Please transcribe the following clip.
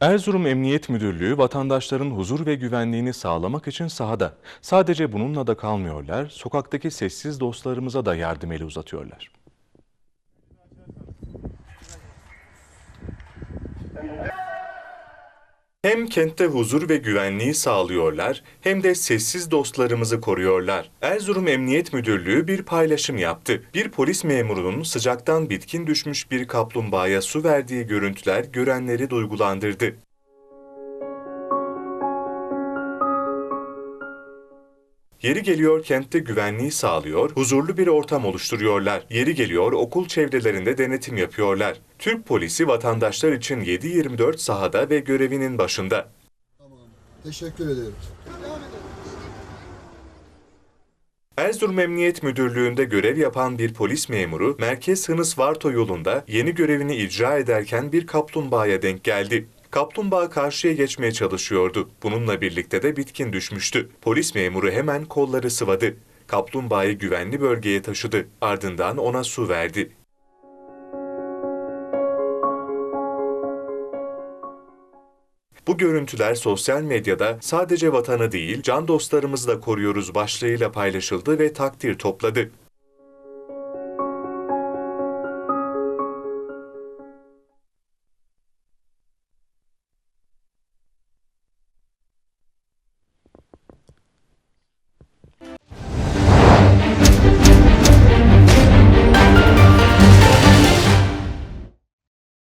Erzurum Emniyet Müdürlüğü vatandaşların huzur ve güvenliğini sağlamak için sahada. Sadece bununla da kalmıyorlar, sokaktaki sessiz dostlarımıza da yardım eli uzatıyorlar. Hem kentte huzur ve güvenliği sağlıyorlar hem de sessiz dostlarımızı koruyorlar. Erzurum Emniyet Müdürlüğü bir paylaşım yaptı. Bir polis memurunun sıcaktan bitkin düşmüş bir kaplumbağaya su verdiği görüntüler görenleri duygulandırdı. Yeri geliyor kentte güvenliği sağlıyor, huzurlu bir ortam oluşturuyorlar. Yeri geliyor okul çevrelerinde denetim yapıyorlar. Türk polisi vatandaşlar için 7-24 sahada ve görevinin başında. Teşekkür ederim. Erzurum Emniyet Müdürlüğü'nde görev yapan bir polis memuru, Merkez Hınıs Varto yolunda yeni görevini icra ederken bir kaplumbağaya denk geldi. Kaplumbağa karşıya geçmeye çalışıyordu. Bununla birlikte de bitkin düşmüştü. Polis memuru hemen kolları sıvadı. Kaplumbağayı güvenli bölgeye taşıdı. Ardından ona su verdi. Bu görüntüler sosyal medyada sadece vatanı değil, can dostlarımızı da koruyoruz başlığıyla paylaşıldı ve takdir topladı.